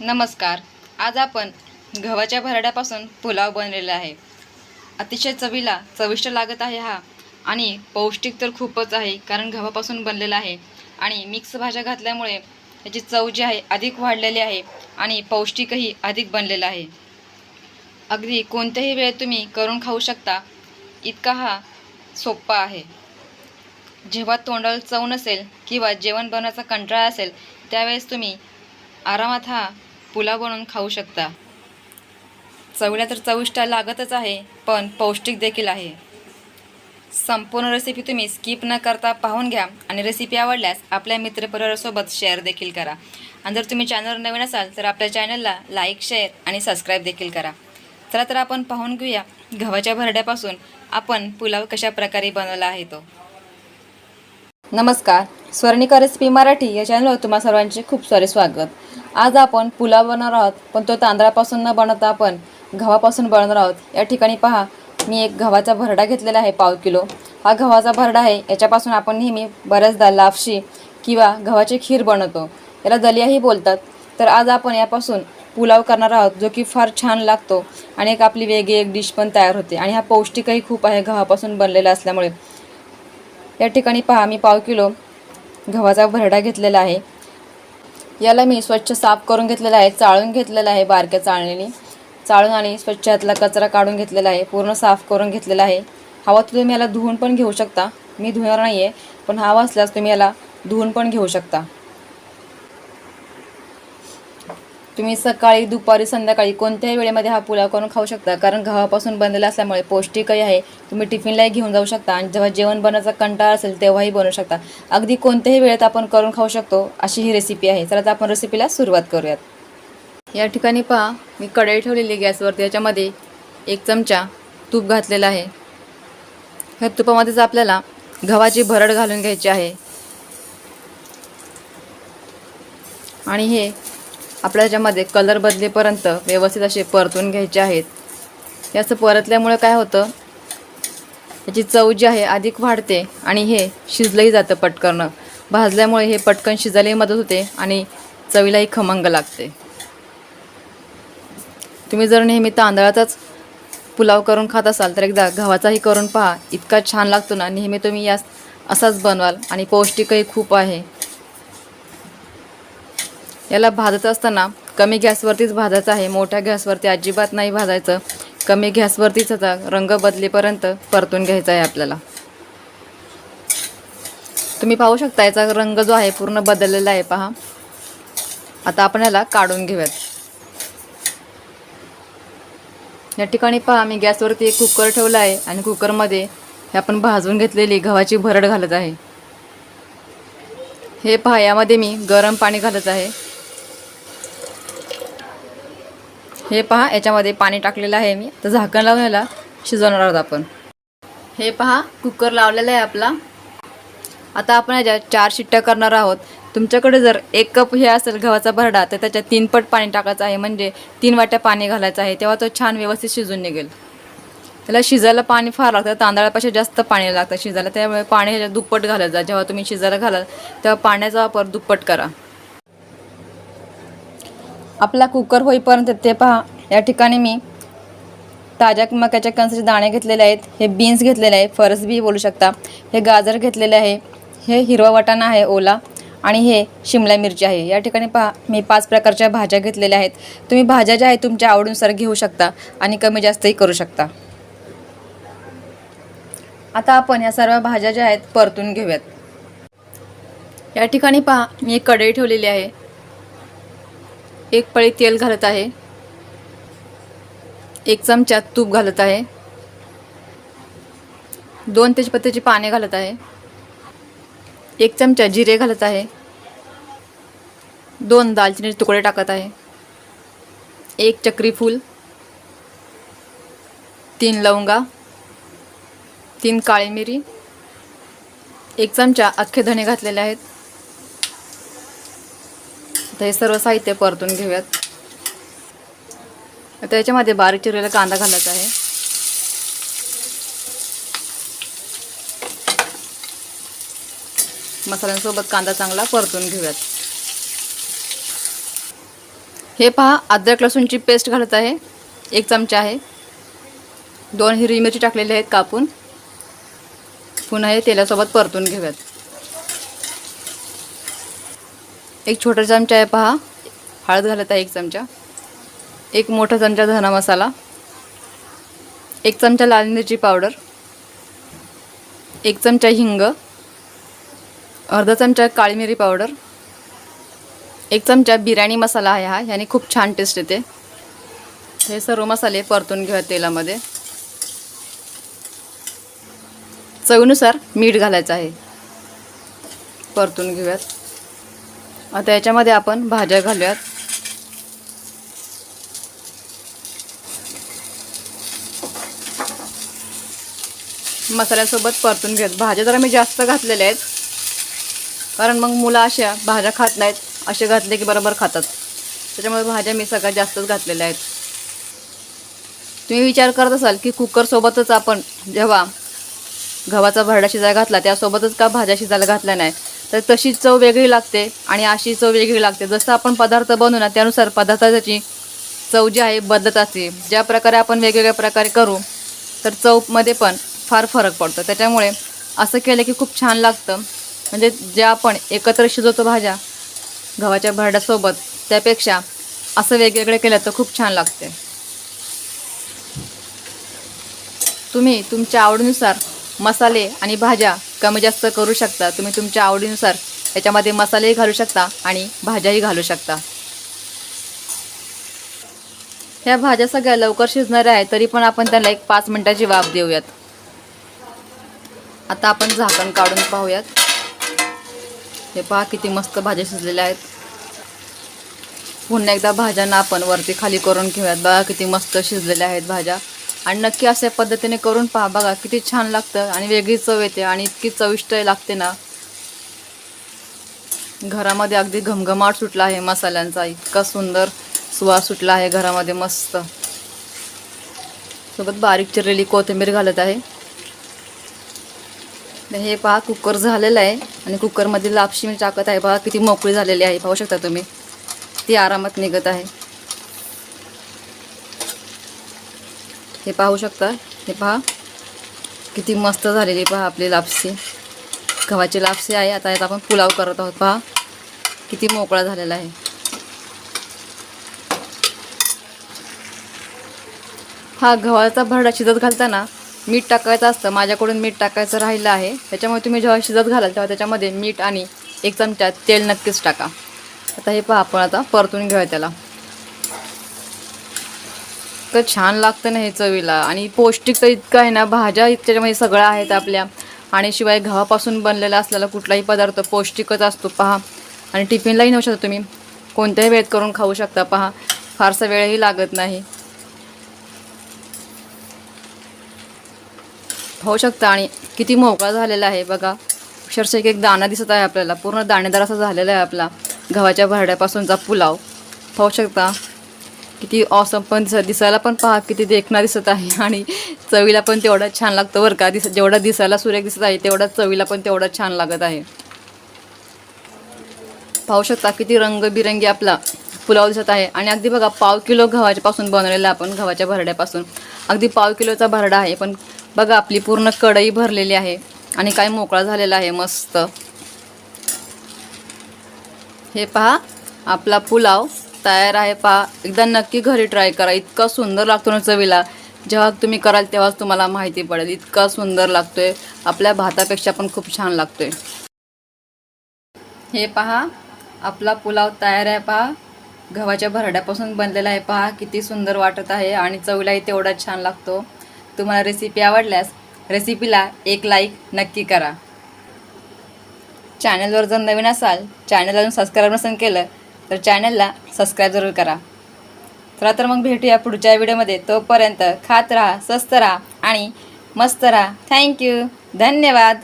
नमस्कार. आज आपण गव्हाच्या भरड्यापासून पुलाव बनलेला आहे. अतिशय चवीला चविष्ट लागत आहे हा. आणि पौष्टिक तर खूपच आहे कारण गव्हापासून बनलेला आहे. आणि मिक्स भाज्या घातल्यामुळे याची चव जी आहे अधिक वाढलेली आहे आणि पौष्टिकही अधिक बनलेला आहे. अगदी कोणत्याही वेळेत तुम्ही करून खाऊ शकता इतका हा सोप्पा आहे. जेव्हा तोंडाला चव नसेल किंवा जेवण बनवायचा कंटाळा असेल त्यावेळेस तुम्ही आरामात हा पुलाव बनवून खाऊ शकता. चवीला तर चविष्ट लागतच आहे पण पौष्टिक देखील आहे. संपूर्ण रेसिपी तुम्ही स्किप न करता पाहून घ्या आणि रेसिपी आवडल्यास आपल्या मित्रपरिवारासोबत शेअर देखील करा. आणि जर तुम्ही चॅनलवर नवीन असाल तर आपल्या चॅनलला लाईक शेअर आणि सबस्क्राईब देखील करा. चला तर आपण पाहून घेऊया गव्हाच्या भरड्यापासून आपण पुलाव कशा प्रकारे बनवला आहे तो. नमस्कार. स्वर्णिका रेसिपी मराठी या चॅनलवर तुम्हा सर्वांचे खूप सारे स्वागत. आज आपण पुलाव बनवणार आहोत पण तो तांदळापासून न बनवता आपण गव्हापासून बनवणार आहोत. या ठिकाणी पहा मी एक गव्हाचा भरडा घेतलेला आहे पाव किलो. हा गव्हाचा भरडा आहे याच्यापासून आपण नेहमी बऱ्याचदा लापशी किंवा गव्हाची खीर बनवतो. याला दलियाही बोलतात. तर आज आपण यापासून पुलाव करणार आहोत जो की फार छान लागतो आणि एक आपली वेगळी एक डिश पण तयार होते. आणि हा पौष्टिकही खूप आहे गव्हापासून बनलेला असल्यामुळे. या ठिकाणी पहा मी पाव किलो गव्हाचा भरडा घेतलेला आहे. याला मी स्वच्छ साफ करून घेतलेला आहे चाळून घेतलेला आहे बारक्या चाळणीने. चाळून आणि स्वच्छ यातला कचरा काढून घेतलेला आहे पूर्ण साफ करून घेतलेला आहे. हवा तर तुम्ही याला धुवून पण घेऊ शकता. मी धुणार नाही आहे पण हवा असल्यास तुम्ही याला धुवून पण घेऊ शकता. तुम्ही सकाळी दुपारी संध्याकाळी कोणत्याही वेळेमध्ये हा पुलाव करून खाऊ शकता. कारण गव्हापासून बनलेला असल्यामुळे पौष्टिकही आहे. तुम्ही टिफिनलाही घेऊन जाऊ शकता. आणि जेव्हा जेवण बनवायचा कंटाळा असेल तेव्हाही बनवू शकता. अगदी कोणत्याही वेळेत आपण करून खाऊ शकतो अशी ही रेसिपी आहे. चला तर आपण रेसिपीला सुरुवात करूयात. या ठिकाणी पहा मी कढई ठेवलेली गॅसवरती. याच्यामध्ये एक चमचा तूप घातलेला आहे. ह्या तुपामध्येच आपल्याला गव्हाची भरड घालून घ्यायची आहे. आणि हे आपल्या याच्यामध्ये कलर बदलेपर्यंत व्यवस्थित असे परतून घ्यायचे आहेत. हे असं परतल्यामुळे काय होतं? याची चव जी आहे अधिक वाढते आणि हे शिजलंही जातं पटकन. भाजल्यामुळे हे पटकन शिजायलाही मदत होते आणि चवीलाही खमंग लागते. तुम्ही जर नेहमी तांदळाचाच पुलाव करून खात असाल तर एकदा गव्हाचाही करून पहा. इतका छान लागतो ना नेहमी तुम्ही यास असाच बनवाल आणि पौष्टिकही खूप आहे. याला भाजत असताना कमी गॅसवरतीच भाजायचं आहे. मोठ्या गॅसवरती अजिबात नाही भाजायचं. कमी गॅसवरतीच आता रंग बदलेपर्यंत परतून घ्यायचा आहे आपल्याला. तुम्ही पाहू शकता याचा रंग जो आहे पूर्ण बदललेला आहे. पहा. आता आपण याला काढून घेऊयात. या ठिकाणी पहा मी गॅसवरती एक कुकर ठेवला आहे आणि कुकरमध्ये हे आपण भाजून घेतलेली गव्हाची भरड घालत आहे. हे पहा यामध्ये मी गरम पाणी घालत आहे. हे पहा याच्यामध्ये पाणी टाकलेलं आहे मी. तर झाकण लावून याला शिजवणार आहोत आपण. हे पहा कुकर लावलेला आहे आपला. आता आपण याच्या चार शिट्ट्या करणार आहोत. तुमच्याकडे जर एक कप हे असेल गव्हाचा भरडा तर त्याच्यात तीन पट पाणी टाकायचं आहे. म्हणजे तीन वाट्या पाणी घालायचं आहे. तेव्हा तो छान व्यवस्थित शिजून निघेल. त्याला शिजायला पाणी फार लागतं. तांदळापेक्षा जास्त पाणी लागतं शिजायला. त्यामुळे पाणी ह्याच्यात दुप्पट घालायचं. जेव्हा तुम्ही शिजायला घालाल तेव्हा पाण्याचा वापर दुप्पट करा. आपला कुकर होईपर्यंत ते पहा. या ठिकाणी मी ताज्या मक्याच्या कणसाचे दाणे घेतलेले आहेत. हे बीन्स घेतलेले आहे. फरसबी बोलू शकता. हे गाजर घेतलेले आहे. हे हिरवा वाटाणा आहे ओला. आणि हे शिमला मिरची आहे. या ठिकाणी पहा मी पाच प्रकारच्या भाज्या घेतलेल्या आहेत. तुम्ही भाज्या ज्या आहेत तुमच्या आवडीनुसार घेऊ शकता आणि कमी जास्तही करू शकता. आता आपण या सर्व भाज्या ज्या आहेत परतून घेऊयात. या ठिकाणी पहा मी एक कढई ठेवलेली आहे. एक पळी तेल घालत आहे. एक चमचा तूप घालत आहे. दोन तेजपत्त्याची पाने घालत आहे. एक चमचा जिरे घालत आहे. दोन दालचिनीचे तुकडे टाकत आहे. एक चक्री फूल. तीन लवंगा. तीन काळी मिरी. एक चमचा अख्खे धणे घातलेले आहेत. आता हे सर्व साहित्य परतून घेऊयात. आता याच्यामध्ये बारीक चिरलेला कांदा घालायचा आहे. मसाल्यांसोबत कांदा चांगला परतून घेऊयात. हे पहा अद्रक लसूणची पेस्ट घालत आहे. एक चमचा आहे. दोन हिरवी मिरची टाकलेली आहेत कापून. पुन्हा हे तेलासोबत परतून घेऊयात. एक छोटा चमचा आहे पहा. हळद घालत आहे एक चमचा. एक मोठा चमचा धना मसाला. एक चमचा लाल मिरची पावडर. एक चमचा हिंग. अर्धा चमचा काळी मिरी पावडर. एक चमचा बिर्याणी मसाला आहे हा. ह्याने खूप छान टेस्ट येते. हे सर्व मसाले परतून घेऊया तेलामध्ये. चवीनुसार मीठ घालायचं आहे. परतून घेऊयात. आता याच्यामध्ये आपण भाज्या घालूयात. मसाल्यासोबत परतून घेत भाज्या जरा मी जास्त घातलेल्या आहेत. कारण मग मुलं अशा भाज्या खात नाहीत असे घातले की बरोबर खातात. त्याच्यामुळे भाज्या मी सगळ्यात जास्तच घातलेल्या आहेत. तुम्ही विचार करत असाल की कुकरसोबतच आपण जेव्हा गव्हाचा भरडा शिजायला घातला त्यासोबतच का भाज्या शिजायला घातल्या नाही तर तशी चव वेगळी लागते आणि अशी चव वेगळी लागते. जसं आपण पदार्थ बनवू ना त्यानुसार पदार्थाची चव जी आहे बदलत असते. ज्या प्रकारे आपण वेगवेगळ्या प्रकारे करू तर चवमध्ये पण फार फरक पडतो. त्याच्यामुळे असं केलं की खूप छान लागतं. म्हणजे ज्या आपण एकत्र शिजवतो भाज्या गव्हाच्या भरड्यासोबत त्यापेक्षा असं वेगवेगळे केलं तर खूप छान लागते. तुम्ही तुमच्या आवडीनुसार मसाले आणि भाज्या कमी जास्त करू शकता. तुम्ही तुमच्या आवडीनुसार याच्यामध्ये मसालेही घालू शकता आणि भाज्याही घालू शकता. ह्या भाज्या सगळ्या लवकर शिजणाऱ्या आहेत तरी पण आपण त्यांना एक पाच मिनटाची वाफ देऊयात. आता आपण झाकण काढून पाहूयात. हे पहा किती मस्त भाज्या शिजलेल्या आहेत. पुन्हा एकदा भाज्यांना आपण वरती खाली करून घेऊयात. बघा किती मस्त शिजलेल्या आहेत भाज्या. आणि नक्की अशा पद्धतीने करून पहा. बघा किती छान लागतं आणि वेगळी चव येते आणि इतकी चविष्ट लागते ना. घरामध्ये अगदी घमघमाट सुटला आहे मसाल्यांचा. इतका सुंदर सुवास सुटला आहे घरामध्ये मस्त. सोबत बारीक चिरलेली कोथिंबीर घालत आहे. हे पहा कुकर झालेलं आहे आणि कुकरमध्ये लापशी मी टाकत आहे. पहा किती मोकळी झालेली आहे. पाहू शकता तुम्ही. ती आरामात निघत आहे. हे पाहू शकता. हे पहा. किती मस्त झालेली पहा आपली लापसी गव्हाची लापसी आहे. आता यात आपण पुलाव करत आहोत पहा. किती मोकळा झालेला आहे. हा गव्हाचा भरडा शिजत घालताना मीठ टाकायचं असतं. माझ्याकडून मीठ टाकायचं राहिलं आहे. त्याच्यामुळे तुम्ही जेव्हा शिजत घालाल तेव्हा त्याच्यामध्ये मीठ आणि एक चमचा तेल नक्कीच टाका. आता हे पहा आपण आता परतून घेऊया त्याला. इतकं छान लागतं ना हे चवीला. आणि पौष्टिक तर इतकं आहे ना भाज्या त्याच्यामध्ये सगळ्या आहेत आपल्या. आणि शिवाय गव्हापासून बनलेला असलेला कुठलाही पदार्थ पौष्टिकच असतो पहा. आणि टिफिनलाही नेऊ शकता तुम्ही. कोणत्याही वेळेत करून खाऊ शकता पहा. फारसा वेळही लागत नाही. पाहू शकता. आणि किती मोकळा झालेला आहे बघा. अक्षरशः एक एक दाणा दिसत आहे आपल्याला. पूर्ण दाणेदार असा झालेला आहे आपला. गव्हाच्या भरड्यापासूनचा पुलाव. पाहू शकता. किती ऑसम पण दिस दिसायला पण पहा किती देखणा दिसत आहे. आणि चवीला पण तेवढा छान लागतं बरं का. दिस जेवढा दिसायला सुरेख दिसत आहे तेवढा चवीला पण तेवढा छान लागत आहे. पाहू शकता किती रंगबिरंगी आपला पुलाव दिसत आहे. आणि अगदी बघा पाव किलो गव्हाच्यापासून बनवलेला आपण गव्हाच्या भरड्यापासून. अगदी पाव किलोचा भरडा आहे पण बघा आपली पूर्ण कढई भरलेली आहे. आणि काय मोकळा झालेला आहे मस्त. हे पहा आपला पुलाव. तयार आहे पहा. एकदा नक्की घरी ट्राय करा. इतका सुंदर लागतो ना चवीला. जेव्हा तुम्ही कराल तेव्हाच तुम्हाला माहिती पडेल. इतका सुंदर लागतोय. आपल्या भातापेक्षा पण खूप छान लागतोय. हे पहा. आपला पुलाव तयार आहे पहा. गव्हाच्या भरड्यापासून बनलेला आहे पहा. किती सुंदर वाटत आहे आणि चवीलाही तेवढाच छान लागतो. तुम्हाला रेसिपी आवडल्यास रेसिपीला एक लाईक नक्की करा. चॅनलवर जर नवीन असाल चॅनल अजून सबस्क्राईब नसेल केलं तर चॅनलला सबस्क्राईब जरूर करा. चला तर मग भेटूया पुढच्या व्हिडिओमध्ये तोपर्यंत खात राहा स्वस्त राहा आणि मस्त राहा. थँक्यू धन्यवाद.